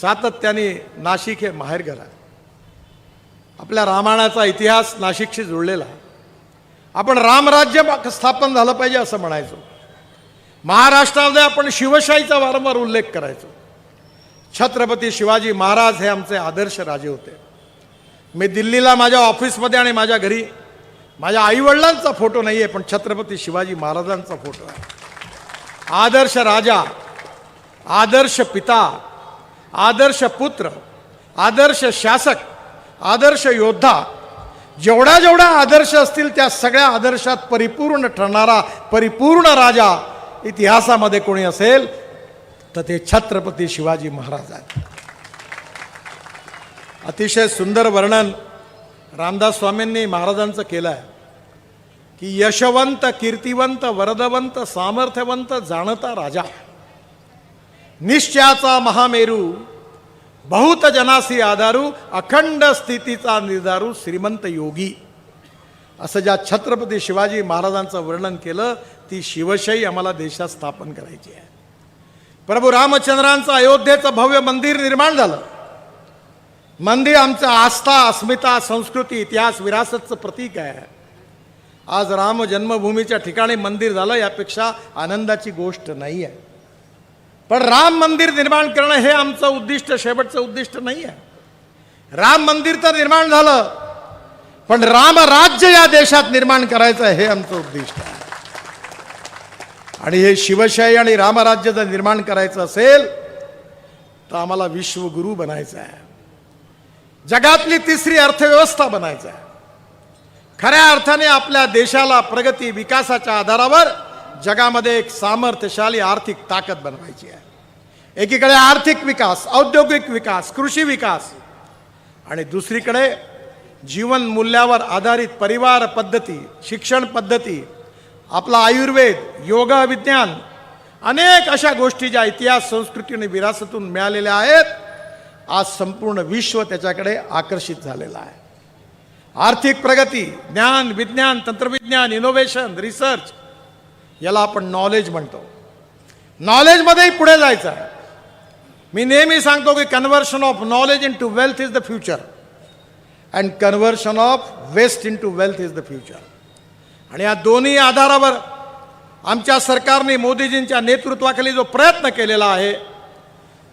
सातत्याने नाशिक हे माहेरघर आहे आपल्या रामायणाचा इतिहास नाशिकशी जुळलेला. आपण रामराज्य स्थापन झालं पाहिजे असं म्हणायचो. महाराष्ट्रामध्ये आपण शिवशाहीचा वारंवार उल्लेख करायचो. छत्रपती शिवाजी महाराज हे आमचे आदर्श राजे होते. मी दिल्लीला माझ्या ऑफिसमध्ये आणि माझ्या घरी माझ्या आईवडिलांचा फोटो नाही आहे पण छत्रपती शिवाजी महाराजांचा फोटो आहे. आदर्श राजा आदर्श पिता आदर्श पुत्र आदर्श शासक आदर्श योद्धा जेवढ्या जेवढ्या आदर्श असतील त्या सगळ्या आदर्शात परिपूर्ण ठरणारा परिपूर्ण राजा इतिहासामध्ये कोणी असेल तर ते छत्रपती शिवाजी महाराज आहेत. अतिशय सुंदर वर्णन रामदास स्वामींनी महाराजांचं केलं आहे की यशवंत कीर्तिवंत वरदवंत सामर्थ्यवंत जाणता राजा. निश्चयाचा महामेरू बहुत जनासी आधारू अखंड स्थितीचा निर्धारू श्रीमंत योगी. असं ज्या छत्रपती शिवाजी महाराजांचं वर्णन केलं ती शिवशाही आम्हाला देशात स्थापन करायची आहे. प्रभू रामचंद्रांचं अयोध्येचं भव्य मंदिर निर्माण झालं. मंदिर आमचं आस्था अस्मिता संस्कृती इतिहास विरासतचं प्रतीक आहे. आज राम जन्मभूमीच्या ठिकाणी मंदिर झालं यापेक्षा आनंदाची गोष्ट नाही आहे. पण राम मंदिर निर्माण करणं हे आमचं उद्दिष्ट शेवटचं उद्दिष्ट नाही आहे राम मंदिर तर निर्माण झालं पण रामराज्य या देशात निर्माण करायचं हे आमचं उद्दिष्ट आहे. आणि हे शिवशाही आणि रामराज्य जर निर्माण करायचं असेल तर आम्हाला विश्वगुरू बनायचं आहे. जगातली तिसरी अर्थव्यवस्था बनायचं आहे. खऱ्या अर्थाने आपल्या देशाला प्रगती विकासाच्या आधारावर जगामध्ये एक सामर्थ्यशाली आर्थिक ताकद बनवायची आहे. एकीकडे आर्थिक विकास औद्योगिक विकास कृषी विकास आणि दुसरीकडे जीवन मूल्यावर आधारित परिवार पद्धती शिक्षण पद्धती आपला आयुर्वेद योग विज्ञान अनेक अशा गोष्टी ज्या इतिहास संस्कृती आणि विरासतून मिळालेल्या आहेत आज संपूर्ण विश्व त्याच्याकडे आकर्षित झालेलं आहे. आर्थिक प्रगती ज्ञान विज्ञान तंत्रविज्ञान इनोव्हेशन रिसर्च याला आपण नॉलेज म्हणतो. नॉलेजमध्येही पुढे जायचं आहे. मी नेहमी सांगतो की conversion of knowledge into wealth is the future and conversion of waste into wealth is the future आणि या दोन्ही आधारावर आमच्या सरकारने मोदीजींच्या नेतृत्वाखाली जो प्रयत्न केलेला आहे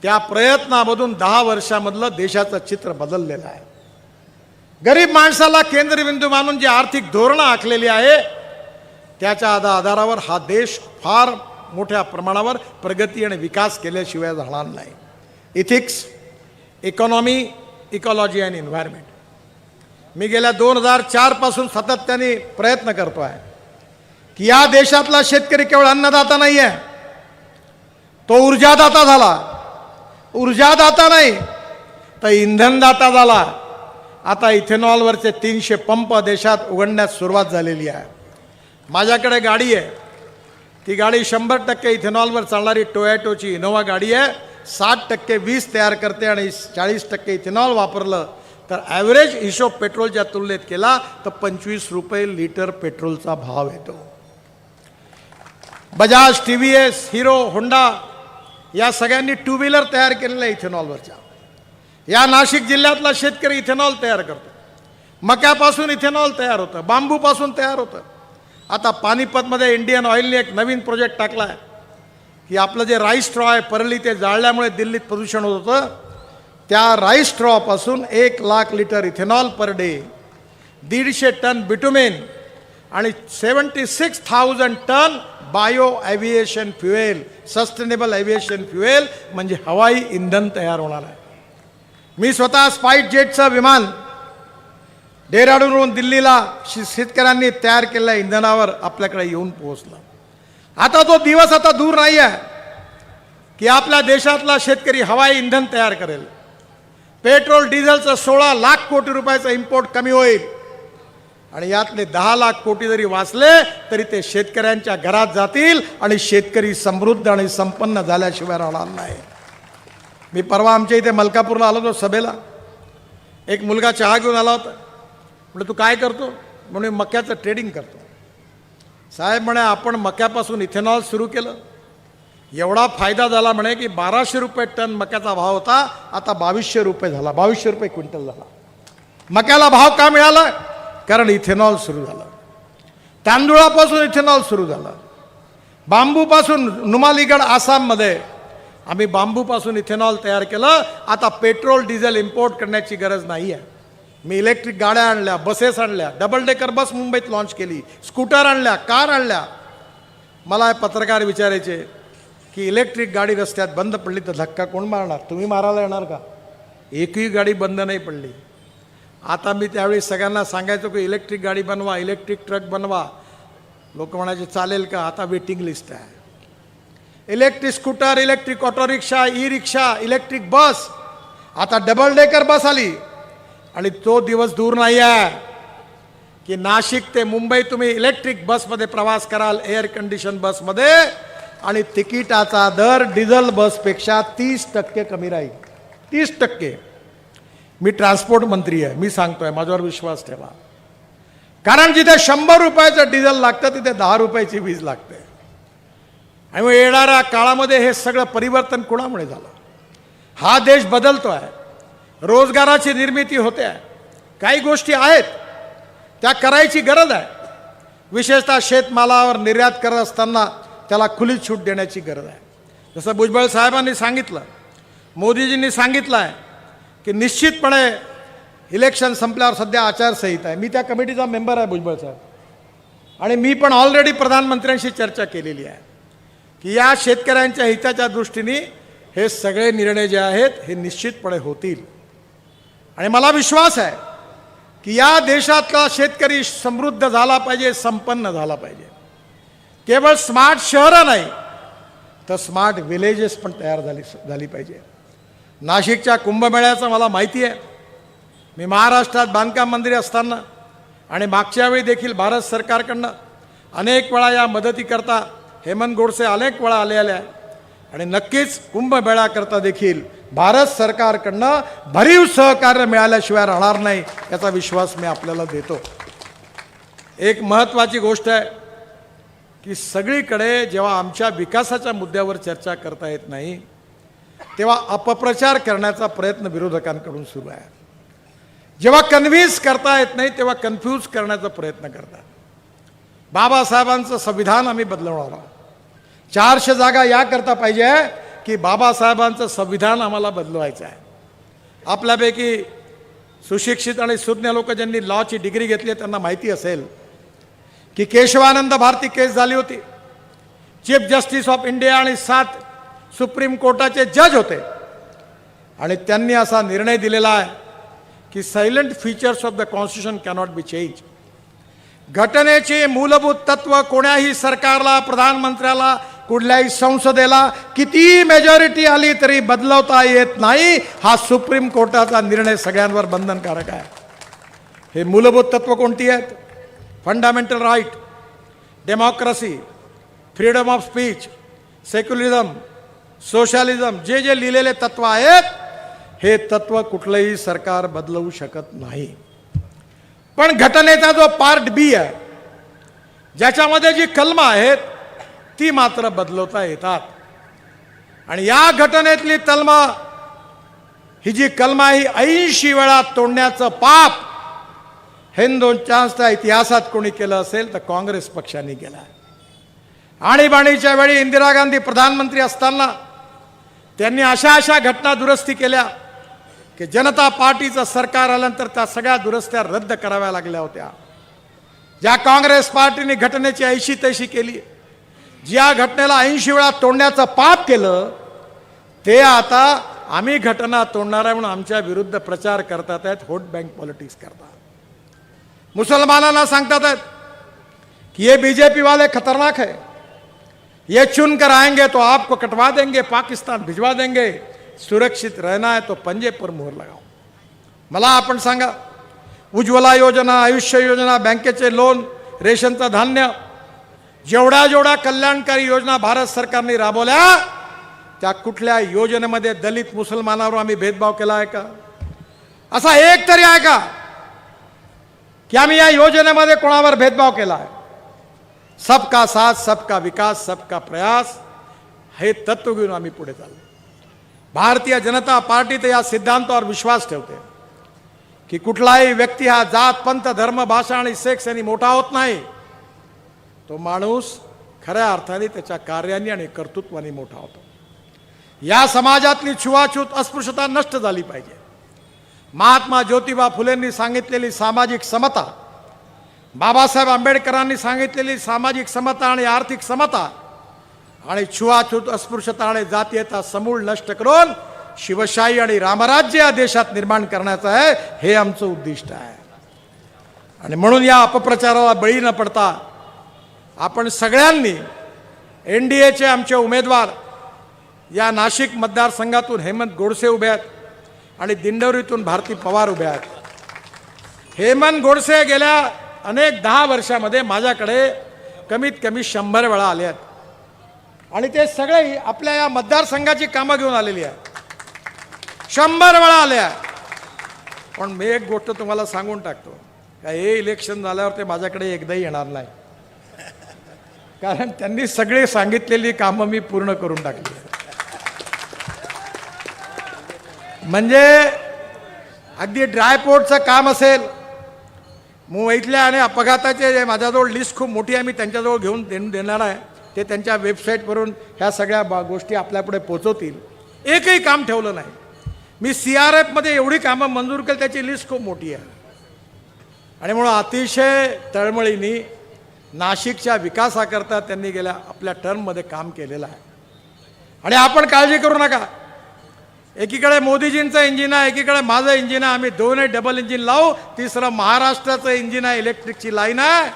त्या प्रयत्नामधून दहा वर्षामधलं देशाचं चित्र बदललेलं आहे. गरीब माणसाला केंद्रबिंदू मानून जी आर्थिक धोरणं आखलेली आहे त्याच्या आधा आधारावर हा देश फार मोठ्या प्रमाणावर प्रगती आणि विकास केल्याशिवाय राहणार नाही. Ethics economy ecology and environment मी गेल्या दोन हजार चारपासून सातत्याने प्रयत्न करतो आहे की या देशातला शेतकरी केवळ अन्नदाता नाही आहे तो ऊर्जादाता झाला. ऊर्जादाता नाही तर इंधनदाता झाला. आता इथेनॉलवरचे तीनशे पंप देशात उघडण्यास सुरुवात झालेली आहे. माझ्याकडे गाडी आहे. ती गाडी शंभर टक्के इथेनॉलवर चालणारी टोयॅटोची इनोवा गाडी आहे. साठ टक्के वीज तयार करते आणि चाळीस टक्के इथेनॉल वापरलं तर ॲव्हरेज हिशोब पेट्रोलच्या तुलनेत केला तर पंचवीस रुपये लिटर पेट्रोलचा भाव येतो. Bajaj T V S Hero Honda या सगळ्यांनी टू व्हीलर तयार केलेल्या इथेनॉलवरच्या. या नाशिक जिल्ह्यातला शेतकरी इथेनॉल तयार करतो. मक्यापासून इथेनॉल तयार होतं. बांबूपासून तयार होतं. आता पानिपतमध्ये इंडियन ऑइलने एक नवीन प्रोजेक्ट टाकला आहे. की आपलं जे राईस स्ट्रॉ आहे परली ते जाळल्यामुळे दिल्लीत प्रदूषण होत होतं. त्या राईस स्ट्रॉपासून एक lakh litre ethanol per day दीडशे टन बिटुमेन आणि seventy six thousand tonne bio aviation fuel sustainable aviation fuel म्हणजे हवाई इंधन तयार होणार आहे. मी स्वतः स्पाईट जेटचं विमान डेहराडूनवरून दिल्लीला शे- शेतकऱ्यांनी तयार केलेल्या इंधनावर आपल्याकडे येऊन पोहोचलं. आता तो दिवस आता दूर नाही आहे की आपल्या देशातला शेतकरी हवाई इंधन तयार करेल. पेट्रोल डिझेलचं सोळा लाख कोटी रुपयाचं इम्पोर्ट कमी होईल. आणि यातले दहा लाख कोटी जरी वाचले तरी ते शेतकऱ्यांच्या घरात जातील आणि शेतकरी समृद्ध आणि संपन्न झाल्याशिवाय राहणार नाही. मी परवा आमच्या इथे मलकापूरला आलो होतो सभेला. एक मुलगा चहा घेऊन आला होता. म्हणजे तू काय करतो? म्हणून मक्याचं ट्रेडिंग करतो. साहेब म्हणे आपण मक्यापासून इथेनॉल सुरू केलं. एवढा फायदा झाला म्हणे की बाराशे रुपये टन मक्याचा भाव होता आता बावीसशे रुपये झाला बावीसशे रुपये क्विंटल झाला. मक्याला भाव का मिळाला? कारण इथेनॉल सुरू झालं. तांदूळापासून इथेनॉल सुरू झालं. बांबूपासून नुमालीगड आसाममध्ये आम्ही बांबूपासून इथेनॉल तयार केलं. आता पेट्रोल डिझेल इम्पोर्ट करण्याची गरज नाही आहे मी इलेक्ट्रिक गाड्या आणल्या बसेस आणल्या डबल डेकर बस मुंबईत लॉन्च केली स्कूटर आणल्या कार आणल्या. मला पत्रकार विचारायचे की इलेक्ट्रिक गाडी रस्त्यात बंद पडली तर धक्का कोण मारणार? तुम्ही मारायला येणार का? एकही गाडी बंद नाही पडली. आता मी त्यावेळी सगळ्यांना सांगायचो की इलेक्ट्रिक गाडी बनवा इलेक्ट्रिक ट्रक बनवा. लोक म्हणायचे चालेल का? आता वेटिंग लिस्ट आहे. Electric scooter electric auto rickshaw e rickshaw electric bus आता डबल डेकर बस आली. आणि तो दिवस दूर नाही आहे की नाशिक ते मुंबई तुम्ही इलेक्ट्रिक बसमध्ये प्रवास कराल एअर कंडिशन बसमध्ये आणि तिकिटाचा दर डिझेल बसपेक्षा तीस टक्के कमी राहील. तीस टक्के. मी ट्रान्सपोर्ट मंत्री आहे मी सांगतोय माझ्यावर विश्वास ठेवा. कारण जिथे शंभर रुपयाचं डिझेल लागतं तिथे दहा रुपयाची वीज लागते. आणि येणाऱ्या काळामध्ये हे सगळं परिवर्तन कुणामुळे झालं? हा देश बदलतो आहे रोजगाराची निर्मिती होते. आहे काही गोष्टी आहेत त्या करायची गरज आहे. विशेषतः शेतमालावर निर्यात करत असताना त्याला खुली छूट देण्याची गरज आहे. जसं भुजबळ साहेबांनी सांगितलं मोदीजींनी सांगितलं आहे की निश्चितपणे इलेक्शन संपल्यावर सध्या आचारसंहिता आहे. मी त्या कमिटीचा मेंबर आहे भुजबळ साहेब. आणि मी पण ऑलरेडी प्रधानमंत्र्यांशी चर्चा केलेली आहे की या शेतकऱ्यांच्या हिताच्या दृष्टीने हे सगळे निर्णय जे आहेत हे निश्चितपणे होतील. आणि मला विश्वास आहे की या देशातला शेतकरी समृद्ध झाला पाहिजे संपन्न झाला पाहिजे. केवळ स्मार्ट शहरं नाही तर स्मार्ट विलेजेस पण तयार झाली झाली पाहिजे. नाशिकच्या कुंभमेळ्याचं मला माहिती आहे. मी महाराष्ट्रात बांधकाम मंत्री असताना आणि मागच्या वेळी देखील भारत सरकारकडनं अनेक वेळा या मदतीकरता हेमंत गोडसे अनेक वेळा आले आले आहे. आणि नक्कीच कुंभमेळ्याकरता देखील भारत सरकारकडनं भरीव सहकार्य मिळाल्याशिवाय राहणार नाही याचा विश्वास मी आपल्याला देतो. एक महत्त्वाची गोष्ट आहे की सगळीकडे जेव्हा आमच्या विकासाच्या मुद्द्यावर चर्चा करता येत नाही तेव्हा अपप्रचार करण्याचा प्रयत्न विरोधकांकडून सुरू आहे. जेव्हा कन्व्हिन्स करता येत नाही तेव्हा कन्फ्यूज करण्याचा प्रयत्न करतात. बाबासाहेबांचं संविधान आम्ही बदलवणार आहोत. चारशे जागा याकरता पाहिजे की बाबासाहेबांचं संविधान आम्हाला बदलवायचं आहे. आपल्यापैकी सुशिक्षित आणि सुज्ञ लोक ज्यांनी लॉची डिग्री घेतली आहे त्यांना माहिती असेल की केशवानंद भारती केस झाली होती. चीफ जस्टिस ऑफ इंडिया आणि सात सुप्रीम कोर्टाचे जज होते. आणि त्यांनी असा निर्णय दिलेला आहे की salient features of the constitution cannot be change घटनेचे मूलभूत तत्व कोण्याही सरकारला प्रधानमंत्र्याला कुठल्याही संसदेला किती मेजॉरिटी आली तरी बदलवता येत नाही. हा सुप्रीम कोर्टाचा निर्णय सगळ्यांवर बंधनकारक आहे. हे मूलभूत तत्व कोणती आहेत? Fundamental right democracy freedom of speech secularism socialism जे जे लिहिलेले तत्व आहेत हे तत्व कुठलंही सरकार बदलवू शकत नाही. पण घटनेचा जो पार्ट बी आहे ज्याच्यामध्ये जी कलमं आहेत ती मात्र बदलवता येतात. आणि या घटनेतली तलमा ही जी कलमा ही ऐंशी वेळा तोडण्याचं पाप हिंदूंच्या इतिहासात कोणी केलं असेल तर काँग्रेस पक्षाने केलं आणीबाणीच्या वेळी इंदिरा गांधी प्रधानमंत्री असताना त्यांनी अशा अशा घटना दुरुस्ती केल्या की जनता पार्टीचं सरकार आल्यानंतर त्या सगळ्या दुरुस्त्या रद्द कराव्या लागल्या होत्या. ज्या काँग्रेस पार्टीने घटनेची ऐशी तैशी केली ज्या घटनेला ऐंशी वेळा तोडण्याचं पाप केलं ते आता आम्ही घटना तोडणार आहे म्हणून आमच्या विरुद्ध प्रचार करतात आहेत व्होट बँक पॉलिटिक्स करतात. मुसलमानांना सांगतात आहेत कि ये बीजेपी वाले खतरनाक है ये चुन कर आएंगे तो आपको कटवा देंगे पाकिस्तान भिजवा देंगे सुरक्षित रहना है तो पंजे पर मोहर लगाओ। मला आपण सांगा उज्ज्वला योजना आयुष्य योजना बँकेचे लोन रेशनचं धान्य जेवढ्या जेवढ्या कल्याणकारी योजना भारत सरकारने राबवल्या त्या कुठल्या योजनेमध्ये दलित मुसलमानावर आम्ही भेदभाव केला आहे का? असा एक तरी आहे का? की आम्ही या योजनेमध्ये कोणावर भेदभाव केला आहे? सबका साथ सबका विकास सबका प्रयास हे तत्व घेऊन आम्ही पुढे चाललो. भारतीय जनता पार्टी तर या सिद्धांतावर विश्वास ठेवते की कुठलाही व्यक्ती हा जात पंथ धर्म भाषा आणि सेक्स यांनी मोठा होत नाही. तो माणूस खऱ्या अर्थाने त्याच्या कार्याने आणि कर्तृत्वाने मोठा होतो. या समाजातली छुवाछूत अस्पृश्यता नष्ट झाली पाहिजे. महात्मा ज्योतिबा फुलेंनी सांगितलेली सामाजिक समता बाबासाहेब आंबेडकरांनी सांगितलेली सामाजिक समता आणि आर्थिक समता आणि छुआछूत अस्पृश्यता आणि जातीयता समूळ नष्ट करून शिवशाही आणि रामराज्य या देशात निर्माण करण्याचं आहे हे आमचं उद्दिष्ट आहे. आणि म्हणून या अपप्रचाराला बळी न पडता आपण सगळ्यांनी एन डी एचे आमचे उमेदवार या नाशिक मतदारसंघातून हेमंत गोडसे उभे आहेत आणि दिंडोरीतून भारती पवार उभे आहेत. हेमंत गोडसे गेल्या अनेक दहा वर्षामध्ये माझ्याकडे कमीत कमी शंभर वेळा आले आहेत. आणि ते सगळे आपल्या या मतदारसंघाची कामं घेऊन आलेली आहेत. शंभर वेळा आले आहे पण मी एक गोष्ट तुम्हाला सांगून टाकतो. का हे इलेक्शन झाल्यावर ते माझ्याकडे एकदाही येणार नाही. कारण त्यांनी सगळे सांगितलेली कामं मी पूर्ण करून टाकली. म्हणजे अगदी ड्रायपोर्टचं काम असेल मुंबईतल्या आणि अपघाताचे जे माझ्याजवळ लिस्ट खूप मोठी आहे मी त्यांच्याजवळ घेऊन दे देणार आहे. ते त्यांच्या वेबसाईटवरून ह्या सगळ्या बा गोष्टी आपल्यापुढे पोचवतील. एकही काम ठेवलं नाही. मी सी आर एफमध्ये एवढी कामं मंजूर केली त्याची लिस्ट खूप मोठी आहे. आणि म्हणून अतिशय तळमळीने नाशिकच्या विकासाकरता त्यांनी गेल्या आपल्या टर्ममध्ये काम केलेलं आहे. आणि आपण काळजी करू नका. एकीकडे मोदीजींचं इंजिन आहे एकीकडे माझं इंजिन आहे. आम्ही दोन्ही डबल इंजिन लावू. तिसरं महाराष्ट्राचं इंजिन आहे इलेक्ट्रिकची लाईन आहे.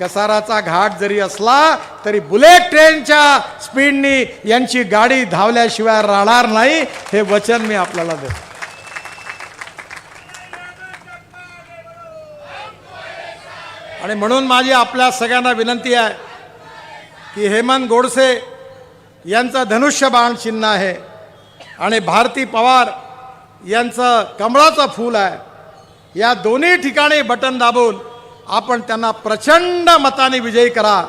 कसाराचा घाट जरी असला तरी बुलेट ट्रेनच्या स्पीडनी यांची गाडी धावल्याशिवाय राहणार नाही. हे वचन मी आपल्याला देतो. आणि म्हणून माझी आपल्या सगळ्यांना विनंती आहे की हेमंत गोडसे यांचं धनुष्यबाण चिन्ह आहे आणि भारती पवार यांचं कमळाचं फूल आहे. या दोन्ही ठिकाणी बटन दाबून आपण त्यांना प्रचंड मताने विजयी करा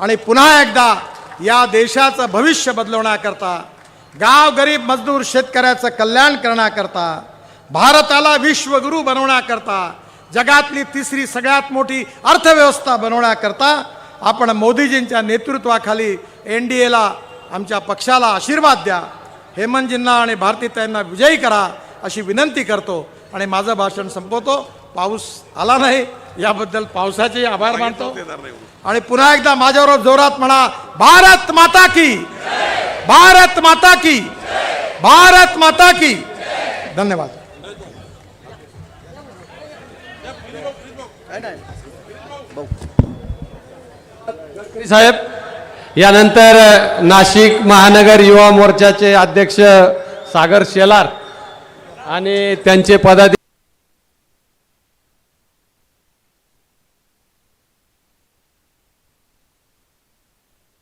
आणि पुन्हा एकदा या देशाचं भविष्य बदलवण्याकरता गाव गरीब मजदूर शेतकऱ्याचं कल्याण करण्याकरता भारताला विश्वगुरू बनवण्याकरता जगातली तिसरी सगळ्यात मोठी अर्थव्यवस्था बनवण्याकरता आपण मोदीजींच्या नेतृत्वाखाली एन डी एला आमच्या पक्षाला आशीर्वाद द्या. हेमंतजींना आणि भारतीताईंना विजयी करा अशी विनंती करतो आणि माझं भाषण संपवतो. पाऊस आला नाही याबद्दल पावसाचे आभार मानतो. आणि पुन्हा एकदा माझ्याबरोबर जोरात म्हणा भारत माता की. भारत माता की. भारत माता की. धन्यवाद. साहेब यानंतर नाशिक महानगर युवा मोर्चाचे अध्यक्ष सागर शेलार आणि त्यांचे पदाधिकारी